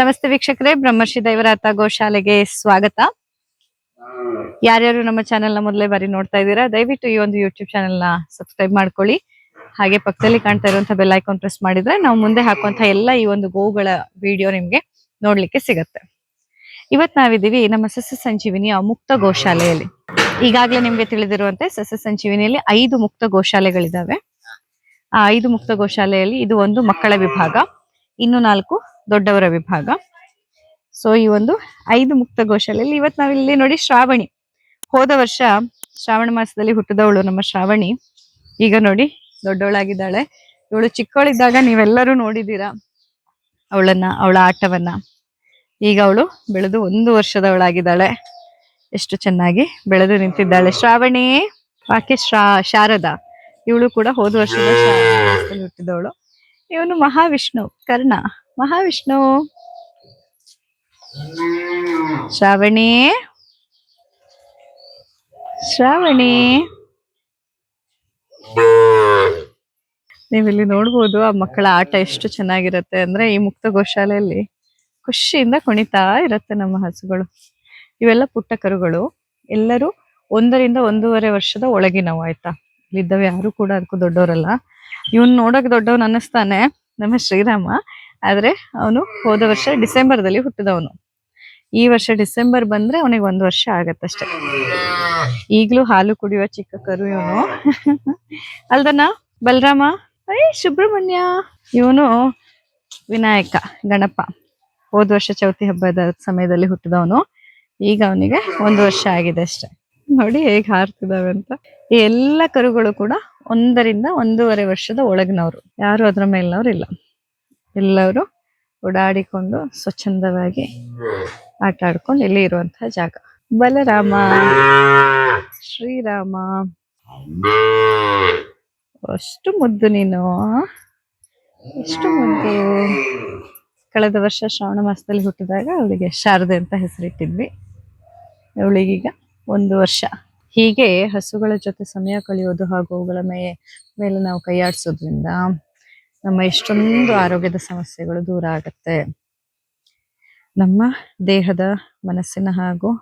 ನಮಸ್ತೆ ವೀಕ್ಷಕರೇ, ಬ್ರಹ್ಮರ್ಷಿ ದೈವರಾತ ಗೋಶಾಲೆಗೆ ಸ್ವಾಗತ. ಯಾರ್ಯಾರು ನಮ್ಮ ಚಾನೆಲ್ನ ಮೊದಲೇ ಬಾರಿ ನೋಡ್ತಾ ಇದ್ದೀರಾ, ದಯವಿಟ್ಟು ಈ ಒಂದು ಯೂಟ್ಯೂಬ್ ಚಾನೆಲ್ನ ಸಬ್ಸ್ಕ್ರೈಬ್ ಮಾಡ್ಕೊಳ್ಳಿ. ಹಾಗೆ ಪಕ್ಕದಲ್ಲಿ ಕಾಣ್ತಾ ಇರುವಂತಹ ಬೆಲ್ ಐಕಾನ್ ಪ್ರೆಸ್ ಮಾಡಿದ್ರೆ ನಾವು ಮುಂದೆ ಹಾಕುವಂತಹ ಎಲ್ಲ ಈ ಒಂದು ಗೋವುಗಳ ವಿಡಿಯೋ ನಿಮ್ಗೆ ನೋಡ್ಲಿಕ್ಕೆ ಸಿಗತ್ತೆ. ಇವತ್ ನಾವಿದೀವಿ ನಮ್ಮ ಸಸ್ಯ ಸಂಜೀವಿನಿಯ ಮುಕ್ತ ಗೋಶಾಲೆಯಲ್ಲಿ. ಈಗಾಗಲೇ ನಿಮ್ಗೆ ತಿಳಿದಿರುವಂತೆ ಸಸ್ಯ ಸಂಜೀವಿನಿಯಲ್ಲಿ ಐದು ಮುಕ್ತ ಗೋಶಾಲೆಗಳಿದಾವೆ ಆ ಐದು ಮುಕ್ತ ಗೋಶಾಲೆಯಲ್ಲಿ ಇದು ಒಂದು ಮಕ್ಕಳ ವಿಭಾಗ, ಇನ್ನು ನಾಲ್ಕು ದೊಡ್ಡವರ ವಿಭಾಗ. ಸೊ ಈ ಒಂದು ಐದು ಮುಕ್ತ ಗೋಶಾಲೆಯಲ್ಲಿ ಇವತ್ತು ನಾವಿಲ್ಲಿ ನೋಡಿ ಶ್ರಾವಣಿ. ಹೋದ ವರ್ಷ ಶ್ರಾವಣ ಮಾಸದಲ್ಲಿ ಹುಟ್ಟಿದವಳು ನಮ್ಮ ಶ್ರಾವಣಿ. ಈಗ ನೋಡಿ ದೊಡ್ಡವಳಾಗಿದ್ದಾಳೆ. ಇವಳು ಚಿಕ್ಕವಳಿದ್ದಾಗ ನೀವೆಲ್ಲರೂ ನೋಡಿದ್ದೀರಾ ಅವಳನ್ನ, ಅವಳ ಆಟವನ್ನ. ಈಗ ಅವಳು ಬೆಳೆದು ಒಂದು ವರ್ಷದವಳಾಗಿದ್ದಾಳೆ. ಎಷ್ಟು ಚೆನ್ನಾಗಿ ಬೆಳೆದು ನಿಂತಿದ್ದಾಳೆ. ಶ್ರಾವಣಿ ಆಕೆ ಶ್ರಾ, ಶಾರದಾ. ಇವಳು ಕೂಡ ಹೋದ ವರ್ಷದ ಹುಟ್ಟಿದವಳು. ಇವನು ಮಹಾವಿಷ್ಣು, ಕರ್ಣ. ಮಹಾವಿಷ್ಣು. ಶ್ರಾವಣಿ. ಶ್ರಾವಣಿ. ನೀವಿಲ್ಲಿ ನೋಡ್ಬೋದು ಆ ಮಕ್ಕಳ ಆಟ ಎಷ್ಟು ಚೆನ್ನಾಗಿರುತ್ತೆ ಅಂದ್ರೆ ಈ ಮುಕ್ತ ಗೋಶಾಲೆಯಲ್ಲಿ ಖುಷಿಯಿಂದ ಕುಣಿತಾ ಇರತ್ತೆ ನಮ್ಮ ಹಸುಗಳು. ಇವೆಲ್ಲ ಪುಟ್ಟ ಕರುಗಳು ಎಲ್ಲರೂ ಒಂದರಿಂದ ಒಂದೂವರೆ ವರ್ಷದ ಒಳಗಿನವು, ಆಯ್ತಾ? ಇಲ್ಲಿದ್ದವೆ ಯಾರು ಕೂಡ ಅದಕ್ಕೂ ದೊಡ್ಡವರಲ್ಲ. ಇವನ್ ನೋಡಕ್ ದೊಡ್ಡವನ್ ಅನ್ನಿಸ್ತಾನೆ, ನಮ್ಮ ಶ್ರೀರಾಮ. ಆದ್ರೆ ಅವನು ಹೋದ ವರ್ಷ ಡಿಸೆಂಬರ್ ದಲ್ಲಿ ಹುಟ್ಟಿದವನು. ಈ ವರ್ಷ ಡಿಸೆಂಬರ್ ಬಂದ್ರೆ ಅವನಿಗೆ ಒಂದು ವರ್ಷ ಆಗತ್ತಷ್ಟೇ. ಈಗ್ಲೂ ಹಾಲು ಕುಡಿಯುವ ಚಿಕ್ಕ ಕರು ಇವನು. ಅಲ್ದನ? ಬಲರಾಮ? ಐ ಸುಬ್ರಹ್ಮಣ್ಯ. ಇವನು ವಿನಾಯಕ, ಗಣಪ. ಹೋದ ವರ್ಷ ಚೌತಿ ಹಬ್ಬದ ಸಮಯದಲ್ಲಿ ಹುಟ್ಟಿದವನು. ಈಗ ಅವನಿಗೆ ಒಂದು ವರ್ಷ ಆಗಿದೆ ಅಷ್ಟೇ. ನೋಡಿ ಹೇಗೆ ಹಾರ್ತಿದಾವೆ ಅಂತ. ಈ ಎಲ್ಲ ಕರುಗಳು ಕೂಡ ಒಂದರಿಂದ ಒಂದೂವರೆ ವರ್ಷದ ಒಳಗಿನವರು. ಯಾರು ಅದರ ಮೇಲಿನವ್ರು ಇಲ್ಲ. ಎಲ್ಲರೂ ಓಡಾಡಿಕೊಂಡು ಸ್ವಚ್ಛಂದವಾಗಿ ಆಟ ಆಡ್ಕೊಂಡು ಇಲ್ಲಿ ಇರುವಂತಹ ಜಾಗ. ಬಲರಾಮ. ಶ್ರೀರಾಮ. ಅಷ್ಟು ಮುದ್ದು ನೀನು ಎಷ್ಟು ಮುದ್ದು. ಕಳೆದ ವರ್ಷ ಶ್ರಾವಣ ಮಾಸದಲ್ಲಿ ಹುಟ್ಟಿದಾಗ ಅವಳಿಗೆ ಶಾರದೆ ಅಂತ ಹೆಸರಿಟ್ಟಿದ್ವಿ. ಅವಳಿಗೀಗ ಒಂದು ವರ್ಷ. ಹೀಗೆ ಹಸುಗಳ ಜೊತೆ ಸಮಯ ಕಳೆಯೋದು ಹಾಗೂ ಅವುಗಳ ಮೇ ಮೇಲೆ ನಾವು ಕೈಯಾಡಿಸೋದ್ರಿಂದ ನಮ್ಮ ಎಷ್ಟೊಂದು ಆರೋಗ್ಯದ ಸಮಸ್ಯೆಗಳು ದೂರ ಆಗುತ್ತೆ. ನಮ್ಮ ದೇಹದ ಮನಸ್ಸಿನ ಹಾಗೂ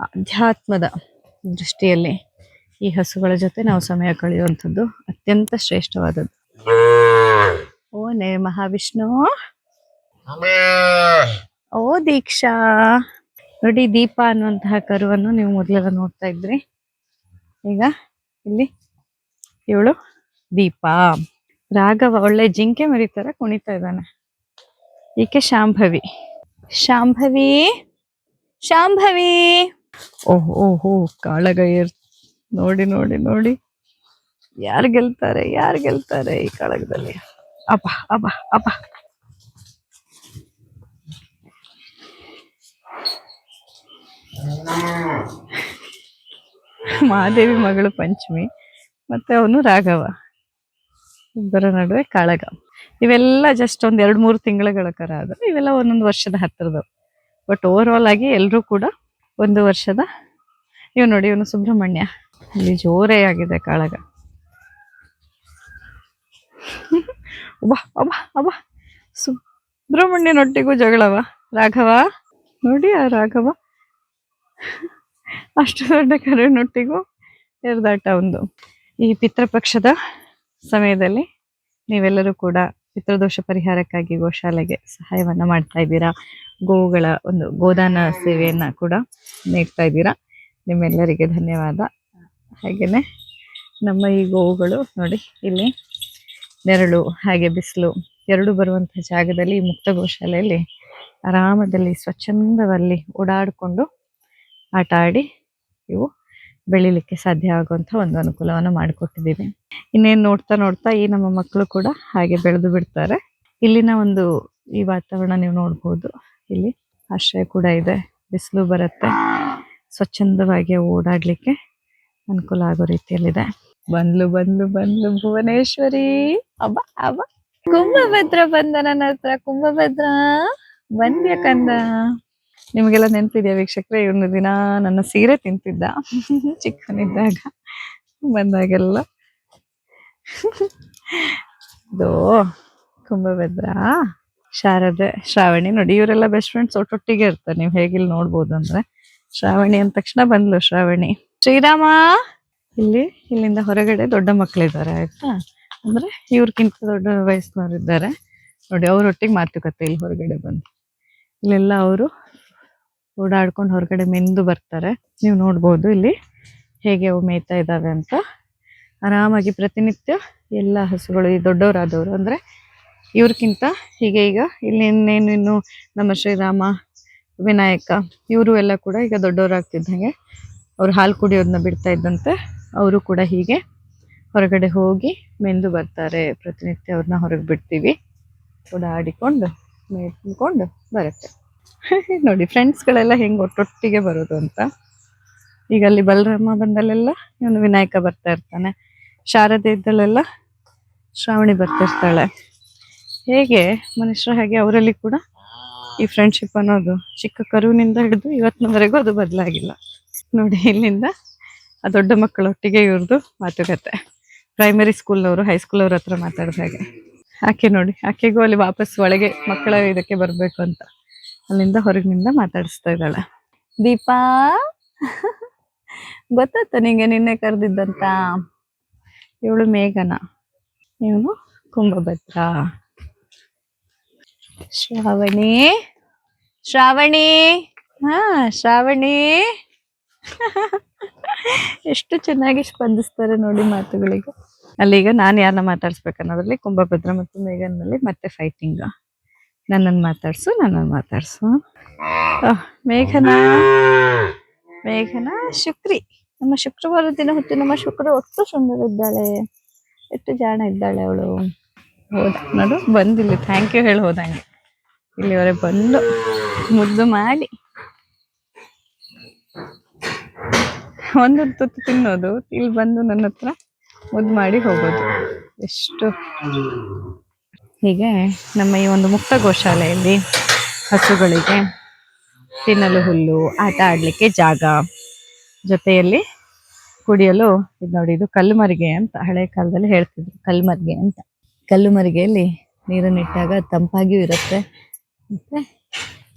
ಅಧ್ಯಾತ್ಮದ ದೃಷ್ಟಿಯಲ್ಲಿ ಈ ಹಸುಗಳ ಜೊತೆ ನಾವು ಸಮಯ ಕಳೆಯುವಂಥದ್ದು ಅತ್ಯಂತ ಶ್ರೇಷ್ಠವಾದದ್ದು. ಓ ನೇ ಮಹಾವಿಷ್ಣು. ಓ ದೀಕ್ಷಾ. ನೋಡಿ, ದೀಪ ಅನ್ನುವಂತಹ ಕರುವನ್ನು ನೀವು ಮೊದಲೆಲ್ಲ ನೋಡ್ತಾ ಇದ್ರಿ. ಈಗ ಇಲ್ಲಿ ಇವಳು ದೀಪ. ರಾಘವ ಒಳ್ಳೆ ಜಿಂಕೆ ಮರಿತರ ಕುಣಿತಾ ಇದ್ದಾನೆ. ಈಕೆ ಶಾಂಭವಿ. ಶಾಂಭವಿ ಶಾಂಭವಿ. ಓಹ್, ಓಹೋ ಕಾಳಗ ಏರ್ ನೋಡಿ ನೋಡಿ ನೋಡಿ. ಯಾರು ಗೆಲ್ತಾರೆ ಯಾರು ಗೆಲ್ತಾರೆ ಈ ಕಾಳಗದಲ್ಲಿ? ಅಪ್ಪ ಅಪ್ಪ ಅಪ್ಪ ಮಹಾದೇವಿ ಮಗಳು ಪಂಚಮಿ, ಮತ್ತೆ ಅವನು ರಾಘವ. ಇಬ್ಬರ ನಡುವೆ ಕಾಳಗ. ಇವೆಲ್ಲ ಜಸ್ಟ್ ಒಂದ್ ಎರಡು ಮೂರು ತಿಂಗಳುಗಳ ಕರ ಅದು. ಇವೆಲ್ಲ ಒಂದೊಂದು ವರ್ಷದ ಹತ್ತಿರದವು ಬಟ್ ಓವರ್ ಆಲ್ ಆಗಿ ಎಲ್ಲರೂ ಕೂಡ ಒಂದು ವರ್ಷದ ಇವ್ ನೋಡಿ ಇವನು ಸುಬ್ರಹ್ಮಣ್ಯ. ಇಲ್ಲಿ ಜೋರೇ ಆಗಿದೆ ಕಾಳಗ. ಅಬ್ಬಾ. ಸುಬ್ರಹ್ಮಣ್ಯನೊಟ್ಟಿಗೂ ಜಗಳವ. ರಾಘವ? ನೋಡಿ ಆ ರಾಘವ. ಅಷ್ಟು ದೊಡ್ಡ ಕರುಣೊಟ್ಟಿಗೂ ಎರ್ದಾಟ ಒಂದು ಈ ಪಿತೃಪಕ್ಷದ ಸಮಯದಲ್ಲಿ ನೀವೆಲ್ಲರೂ ಕೂಡ ಪಿತೃದೋಷ ಪರಿಹಾರಕ್ಕಾಗಿ ಗೋಶಾಲೆಗೆ ಸಹಾಯವನ್ನ ಮಾಡ್ತಾ ಇದ್ದೀರಾ? ಗೋವುಗಳ ಒಂದು ಗೋದಾನ ಸೇವೆಯನ್ನ ಕೂಡ ನೀಡ್ತಾ ಇದ್ದೀರಾ? ನಿಮ್ಮೆಲ್ಲರಿಗೆ ಧನ್ಯವಾದ. ಹಾಗೇನೆ ನಮ್ಮ ಈ ಗೋವುಗಳು ನೋಡಿ, ಇಲ್ಲಿ ನೆರಳು, ಹಾಗೆ ಬಿಸಿಲು ಎರಡು ಬರುವಂತಹ ಜಾಗದಲ್ಲಿ ಮುಕ್ತ ಗೋಶಾಲೆಯಲ್ಲಿ ಆರಾಮದಲ್ಲಿ, ಸ್ವಚ್ಛಂದದಲ್ಲಿ ಓಡಾಡಿಕೊಂಡು ಆಟ ಆಡಿ ಇವು ಬೆಳಿಲಿಕ್ಕೆ ಸಾಧ್ಯ ಆಗುವಂತ ಒಂದು ಅನುಕೂಲವನ್ನು ಮಾಡಿಕೊಟ್ಟಿದ್ದೀವಿ. ಇನ್ನೇನು ನೋಡ್ತಾ ನೋಡ್ತಾ ಈ ನಮ್ಮ ಮಕ್ಕಳು ಕೂಡ ಹಾಗೆ ಬೆಳೆದು ಬಿಡ್ತಾರೆ. ಇಲ್ಲಿನ ಒಂದು ಈ ವಾತಾವರಣ ನೀವು ನೋಡ್ಬೋದು. ಇಲ್ಲಿ ಆಶ್ರಯ ಕೂಡ ಇದೆ. ಬಿಸಿಲು ಬರುತ್ತೆ. ಸ್ವಚ್ಛಂದವಾಗಿ ಓಡಾಡಲಿಕ್ಕೆ ಅನುಕೂಲ ಆಗೋ ರೀತಿಯಲ್ಲಿದೆ. ಬಂದ್ಲು ಬಂದ್ಲು ಬಂದ್ಲು ಭುವನೇಶ್ವರಿ. ಅಬ್ಬ ಅಬ್ಬ. ಕುಂಭಭದ್ರ ಬಂದ ನನ್ನ ಹತ್ರ, ಕುಂಭಭದ್ರ. ಬಂದ್ಯ ಕಂದ? ನಿಮಗೆಲ್ಲ ನೆನಪಿದೆಯಾ ವೀಕ್ಷಕರೇ? ಇವನು ದಿನ ನನ್ನ ಸೀರೆ ತಿಂತಿದ್ದ. ಚಿಕ್ಕನಿದ್ದಾಗ ಬಂದಾಗೆಲ್ಲ. ಇದು ಕುಂಭಭದ್ರ ಶಾರದೆ ಶ್ರಾವಣಿ. ನೋಡಿ ಇವರೆಲ್ಲ ಬೆಸ್ಟ್ ಫ್ರೆಂಡ್ಸ್ ಒಟ್ಟೊಟ್ಟಿಗೆ ಇರ್ತಾರೆ. ನೀವು ಹೇಗಿಲ್ಲಿ ನೋಡ್ಬೋದು ಅಂದ್ರೆ. ಶ್ರಾವಣಿ ಅಂದ ತಕ್ಷಣ ಬಂದ್ಲು ಶ್ರಾವಣಿ. ಶ್ರೀರಾಮ! ಇಲ್ಲಿ ಇಲ್ಲಿಂದ ಹೊರಗಡೆ ದೊಡ್ಡ ಮಕ್ಕಳಿದ್ದಾರೆ ಆಯ್ತಾ? ಅಂದ್ರೆ ಇವ್ರಕ್ಕಿಂತ ದೊಡ್ಡ ವಯಸ್ಸಿನವ್ರು ಇದ್ದಾರೆ ನೋಡಿ ಅವ್ರೊಟ್ಟಿಗೆ ಮಾತುಕತೆ ಇಲ್ಲಿ ಹೊರಗಡೆ ಬಂದು. ಇಲ್ಲೆಲ್ಲ ಅವರು ಓಡಾಡ್ಕೊಂಡು ಹೊರಗಡೆ ಮೆಂದು ಬರ್ತಾರೆ. ನೀವು ನೋಡ್ಬೋದು ಇಲ್ಲಿ ಹೇಗೆ ಅವು ಮೇಯ್ತಾ ಇದ್ದಾವೆ ಅಂತ. ಆರಾಮಾಗಿ ಪ್ರತಿನಿತ್ಯ ಎಲ್ಲ ಹಸುಗಳು, ಈ ದೊಡ್ಡವರಾದವರು ಅಂದರೆ ಇವ್ರಕ್ಕಿಂತ ಹೀಗೆ ಈಗ ಇಲ್ಲಿ ಇನ್ನೇನು ಇನ್ನು ನಮ್ಮ ಶ್ರೀರಾಮ, ವಿನಾಯಕ ಇವರು ಎಲ್ಲ ಕೂಡ ಈಗ ದೊಡ್ಡವರಾಗ್ತಿದ್ದಂಗೆ ಅವರು ಹಾಲು ಕುಡಿಯೋದನ್ನ ಬಿಡ್ತಾ ಇದ್ದಂತೆ ಅವರು ಕೂಡ ಹೀಗೆ ಹೊರಗಡೆ ಹೋಗಿ ಮೆಂದು ಬರ್ತಾರೆ. ಪ್ರತಿನಿತ್ಯ ಅವ್ರನ್ನ ಹೊರಗೆ ಬಿಡ್ತೀವಿ. ಓಡಾಡಿಕೊಂಡು ಮೇಯ್ಕೊಂಡು ಬರುತ್ತೆ. ನೋಡಿ ಫ್ರೆಂಡ್ಸ್ಗಳೆಲ್ಲ ಹೆಂಗೆ ಒಟ್ಟೊಟ್ಟಿಗೆ ಬರೋದು ಅಂತ. ಈಗ ಅಲ್ಲಿ ಬಲರಾಮ ಬಂದಲ್ಲೆಲ್ಲ ಇವನು ವಿನಾಯಕ ಬರ್ತಾ ಇರ್ತಾನೆ. ಶಾರದೆ ಇದ್ದಲ್ಲೆಲ್ಲ ಶ್ರಾವಣಿ ಬರ್ತಿರ್ತಾಳೆ ಹೇಗೆ? ಮನುಷ್ಯರ ಹಾಗೆ ಅವರಲ್ಲಿ ಕೂಡ ಈ ಫ್ರೆಂಡ್ಶಿಪ್ ಅನ್ನೋದು ಚಿಕ್ಕ ಕರುವಿನಿಂದ ಹಿಡಿದು ಇವತ್ತಿನವರೆಗೂ ಅದು ಬದಲಾಗಿಲ್ಲ. ನೋಡಿ, ಇಲ್ಲಿಂದ ಆ ದೊಡ್ಡ ಮಕ್ಕಳೊಟ್ಟಿಗೆ ಇವ್ರದ್ದು ಮಾತುಕತೆ. ಪ್ರೈಮರಿ ಸ್ಕೂಲ್ನವರು ಹೈಸ್ಕೂಲವ್ರ ಹತ್ರ ಮಾತಾಡಿದ ಹಾಗೆ. ಆಕೆ ನೋಡಿ, ಆಕೆಗೂ ಅಲ್ಲಿ ವಾಪಸ್ ಒಳಗೆ ಮಕ್ಕಳ ಇದಕ್ಕೆ ಬರಬೇಕು ಅಂತ. ಅಲ್ಲಿಂದ ಹೊರಗಿನಿಂದ ಮಾತಾಡಿಸ್ತಾ ಇದ್ದಾಳೆ. ದೀಪಾ, ಗೊತ್ತಾಯ್ತ ನಿಂಗೆ ನಿನ್ನೆ ಕರೆದಿದ್ದಂತ? ಇವಳು ಮೇಘನ. ಇವನು ಕುಂಭಭದ್ರ. ಶ್ರಾವಣಿ ಶ್ರಾವಣಿ, ಹಾ, ಶ್ರಾವಣಿ. ಎಷ್ಟು ಚೆನ್ನಾಗಿ ಸ್ಪಂದಿಸ್ತಾರೆ ನೋಡಿ ಮಾತುಗಳಿಗೆ. ಅಲ್ಲೀಗ ನಾನು ಯಾರನ್ನ ಮಾತಾಡ್ಸ್ಬೇಕನ್ನೋದ್ರಲ್ಲಿ ಕುಂಭಭದ್ರ ಮತ್ತು ಮೇಘನ್ನಲ್ಲಿ ಮತ್ತೆ ಫೈಟಿಂಗ್ ನನ್ನನ್ನು ಮಾತಾಡ್ಸು ನನ್ನನ್ನು ಮಾತಾಡ್ಸು. ಮೇಘನಾ. ಮೇಘನ ಶುಕ್ರಿ. ನಮ್ಮ ಶುಕ್ರವಾರ ದಿನ ಹೊತ್ತು ನಮ್ಮ ಶುಕ್ರ ಒಟ್ಟು ಸುಂದರ ಇದ್ದಾಳೆ ಎಷ್ಟು ಜಾಣ ಇದ್ದಾಳೆ ಅವಳು. ಹೋದ. ನೋಡು ಬಂದಿಲ್ಲಿ. ಥ್ಯಾಂಕ್ ಯು ಹೇಳಿ ಹೋದಂಗೆ. ಇಲ್ಲಿವರೆಗೆ ಬಂದು ಮುದ್ದು ಮಾಡಿ. ಒಂದು ತುತ್ತು ತಿನ್ನೋದು. ಇಲ್ಲಿ ಬಂದು ನನ್ನ ಹತ್ರ ಮುದ್ದು ಮಾಡಿ ಹೋಗೋದು. ಎಷ್ಟು ಹೀಗೆ ನಮ್ಮ ಈ ಒಂದು ಮುಕ್ತ ಗೋಶಾಲೆಯಲ್ಲಿ ಹಸುಗಳಿಗೆ ತಿನ್ನಲು ಹುಲ್ಲು, ಆಟ ಆಡಲಿಕ್ಕೆ ಜಾಗ ಜೊತೆಯಲ್ಲಿ ಕುಡಿಯಲು ಇದು ನೋಡಿ, ಇದು ಕಲ್ಲುಮರಿಗೆ ಅಂತ ಹಳೆ ಕಾಲದಲ್ಲಿ ಹೇಳ್ತಿದ್ರು ಕಲ್ಲುಮರಿಗೆ ಅಂತ. ಕಲ್ಲುಮರಿಗೆಯಲ್ಲಿ ನೀರನ್ನು ಇಟ್ಟಾಗ ತಂಪಾಗಿಯೂ ಇರುತ್ತೆ. ಮತ್ತೆ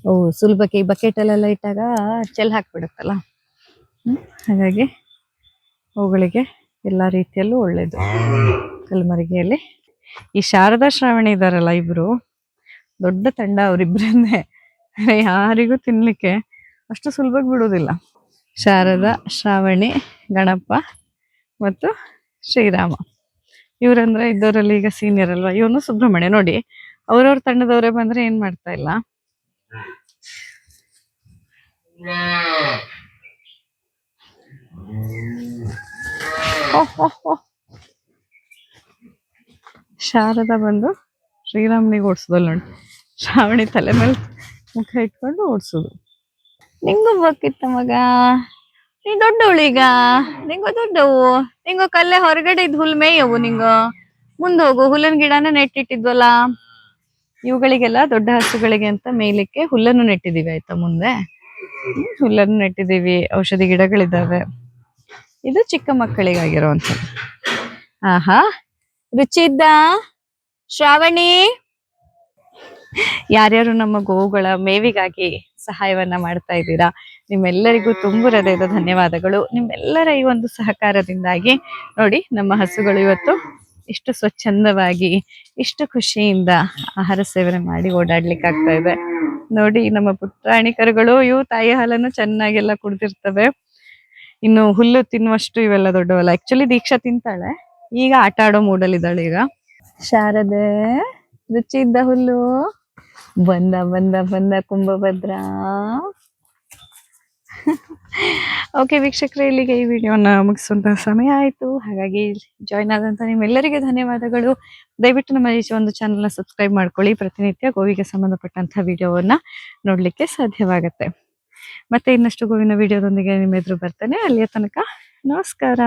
ಅವು ಸುಲಭಕ್ಕೆ ಈ ಬಕೆಟಲ್ಲೆಲ್ಲ ಇಟ್ಟಾಗ ಚೆಲ್ ಹಾಕ್ಬಿಡುತ್ತಲ್ಲ. ಹಾಗಾಗಿ ಅವುಗಳಿಗೆ ಎಲ್ಲ ರೀತಿಯಲ್ಲೂ ಒಳ್ಳೆಯದು ಕಲ್ಮರಿಗೆಯಲ್ಲಿ. ಈ ಶಾರದಾ ಶ್ರಾವಣಿ ಇದಾರಲ್ಲ ಇಬ್ರು ದೊಡ್ಡ ತಂಡ ಅವರಿಬ್ಬರನ್ನೇ ಯಾರಿಗೂ ತಿನ್ಲಿಕ್ಕೆ ಅಷ್ಟು ಸುಲಭವಾಗಿ ಬಿಡೋದಿಲ್ಲ. ಶಾರದಾ ಶ್ರಾವಣಿ ಗಣಪ ಮತ್ತು ಶ್ರೀರಾಮ. ಇವರಂದ್ರೆ ಇದ್ದವರಲ್ಲಿ ಈಗ ಸೀನಿಯರ್ ಅಲ್ವಾ? ಇವನು ಸುಬ್ರಹ್ಮಣ್ಯ. ನೋಡಿ ಅವ್ರವ್ರ ತಂಡದವರೇ ಬಂದ್ರೆ ಏನ್ ಮಾಡ್ತಾ ಇಲ್ಲ? ಓಹ್ ಓಹ್ ಓಹ್. ಶಾರದಾ ಬಂದು ಶ್ರೀರಾಮನಿಗೆ ಓಡಿಸೋದಲ್ಲ ನೋಡಿ. ಶ್ರಾವಣಿ ತಲೆ ಮೇಲೆ ಮುಖ ಇಟ್ಕೊಂಡು ಓಡಿಸೋದು. ನಿಂಗೂ ಬೇಕಿತ್ತ ಮಗ. ನೀ ದೊಡ್ಡವಳೀಗ ನಿಂಗು ದೊಡ್ಡವು. ನಿಂಗು ಕಲ್ಲೆ ಹೊರಗಡೆ ಇದ್ ಹುಲ್ ಮೇಯವು ನಿಂಗು. ಮುಂದ್ ಹೋಗು. ಹುಲ್ಲಿನ ಗಿಡನ ನೆಟ್ಟಿಟ್ಟಿದ್ವಲ್ಲ. ಇವುಗಳಿಗೆಲ್ಲ ದೊಡ್ಡ ಹಸುಗಳಿಗೆ ಅಂತ ಮೇಯ್ಲಿಕ್ಕೆ ಹುಲ್ಲನ್ನು ನೆಟ್ಟಿದೀವಿ ಆಯ್ತಾ ಮುಂದೆ. ಹುಲ್ಲನ್ನು ನೆಟ್ಟಿದೀವಿ ಔಷಧಿ ಗಿಡಗಳಿದ್ದಾವೆ. ಇದು ಚಿಕ್ಕ ಮಕ್ಕಳಿಗಾಗಿರುವಂಥದ್ದು. ಆಹಾ. ರುಚಿ ಇದ್ದ ಶ್ರಾವಣಿ. ಯಾರ್ಯಾರು ನಮ್ಮ ಗೋವುಗಳ ಮೇವಿಗಾಗಿ ಸಹಾಯವನ್ನ ಮಾಡ್ತಾ ಇದ್ದೀರಾ, ನಿಮ್ಮೆಲ್ಲರಿಗೂ ತುಂಬು ಹೃದಯದ ಧನ್ಯವಾದಗಳು. ನಿಮ್ಮೆಲ್ಲರ ಈ ಒಂದು ಸಹಕಾರದಿಂದಾಗಿ ನೋಡಿ ನಮ್ಮ ಹಸುಗಳು ಇವತ್ತು ಇಷ್ಟು ಸ್ವಚ್ಛಂದವಾಗಿ, ಇಷ್ಟು ಖುಷಿಯಿಂದ ಆಹಾರ ಸೇವನೆ ಮಾಡಿ ಓಡಾಡ್ಲಿಕ್ಕೆ ಆಗ್ತಾ ಇದೆ. ನೋಡಿ ನಮ್ಮ ಪುಟ್ರಾಣಿ ಕರುಗಳು ಇವು ತಾಯಿ ಹಾಲನ್ನು ಚೆನ್ನಾಗೆಲ್ಲ ಕುಡ್ದಿರ್ತವೆ. ಇನ್ನು ಹುಲ್ಲು ತಿನ್ನುವಷ್ಟು ಇವೆಲ್ಲ ದೊಡ್ಡವಲ್ಲ. ಆಕ್ಚುಲಿ ದೀಕ್ಷಾ ತಿಂತಾಳೆ. ಈಗ ಆಟ ಆಡೋ ಮೂಡಲ್ಲಿದ್ದಾಳೆ ಈಗ. ಶಾರದೆ, ರುಚಿ ಇದ್ದ ಹುಲ್ಲು. ಬಂದ ಬಂದ ಬಂದ ಕುಂಭಭದ್ರ. ಓಕೆ ವೀಕ್ಷಕರೇ, ಇಲ್ಲಿಗೆ ಈ ವಿಡಿಯೋನ ಮುಗಿಸುವಂತಹ ಸಮಯ ಆಯಿತು. ಹಾಗಾಗಿ ಜಾಯ್ನ್ ಆದಂತ ನಿಮ್ಮೆಲ್ಲರಿಗೆ ಧನ್ಯವಾದಗಳು. ದಯವಿಟ್ಟು ನಮ್ಮ ಈ ಒಂದು ಚಾನಲ್ನ ಸಬ್ಸ್ಕ್ರೈಬ್ ಮಾಡ್ಕೊಳ್ಳಿ. ಪ್ರತಿನಿತ್ಯ ಗೋವಿಗೆ ಸಂಬಂಧಪಟ್ಟಂತಹ ವಿಡಿಯೋವನ್ನ ನೋಡ್ಲಿಕ್ಕೆ ಸಾಧ್ಯವಾಗತ್ತೆ. ಮತ್ತೆ ಇನ್ನಷ್ಟು ಗೋವಿನ ವಿಡಿಯೋದೊಂದಿಗೆ ನಿಮ್ಮ ಎದುರು ಬರ್ತೇನೆ. ಅಲ್ಲಿಯ ತನಕ ನಮಸ್ಕಾರ.